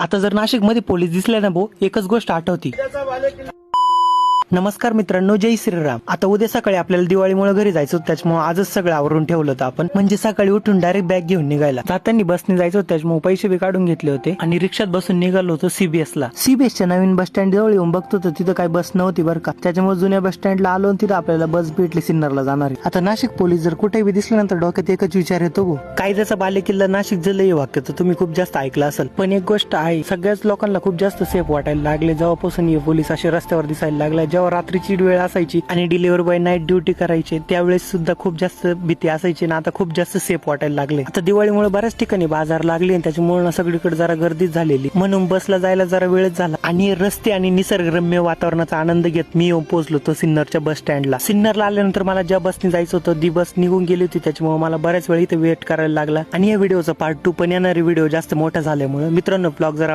आता जर नाशिकमध्ये पोलीस दिसले ना भाऊ एकच गोष्ट आठवती. नमस्कार मित्रांनो जय श्रीराम. आता उद्या सकाळी आपल्याला दिवाळीमुळे घरी जायचं होतं, त्याच्यामुळे आजच सगळं आवरून ठेवलं होतं आपण. म्हणजे सकाळी उठून डायरेक्ट बॅग घेऊन निघायला. जाताना बसने जायचं होतं त्याच्यामुळे पैसे बी काढून घेतले होते आणि रिक्षात बसून निघालो होतो सीबीएस ला. सीबीएसच्या नवीन बस स्टँड जवळ येऊन बघतो तर तिथं काही बस नव्हती बरं का. त्याच्यामुळे जुन्या बस स्टँडला आलो तिथं आपल्याला बस भेटली सिन्नरला जाणारी. आता नाशिक पोलीस जर कुठेही बी दिसल्यानंतर डोक्यात एकच विचार येतो कायद्याचा बालेकिल्ला नाशिक जल हे वाक्य तर तुम्ही खूप जास्त ऐकलं असेल. पण एक गोष्ट आहे सगळ्याच लोकांना खूप जास्त सेफ वाटायला लागले. जेव्हापासून हे पोलीस असे रस्त्यावर दिसायला लागले जेव्हा रात्रीची वेळ असायची आणि डिलिव्हरी बॉय नाईट ड्युटी करायचे त्यावेळेस सुद्धा खूप जास्त भीती असायची आणि आता खूप जास्त सेफ वाटायला लागले. आता दिवाळीमुळे बऱ्याच ठिकाणी बाजार लागले आणि त्याच्यामुळे ना सगळीकडे जरा गर्दीच झालेली. म्हणून बसला जायला जरा वेळच झाला आणि रस्ते आणि निसर्गरम्य वातावरणाचा आनंद घेत मी येऊन पोहोचलो तो सिन्नरच्या बस स्टँडला सिन्नरला आल्यानंतर मला ज्या बसने जायचं होतं ती बस निघून गेली होती. त्याच्यामुळे मला बऱ्याच वेळ इथे वेट करायला लागला. आणि या व्हिडिओचा पार्ट टू पण येणारे व्हिडिओ जास्त मोठा झाल्यामुळे मित्रांनो ब्लॉग जरा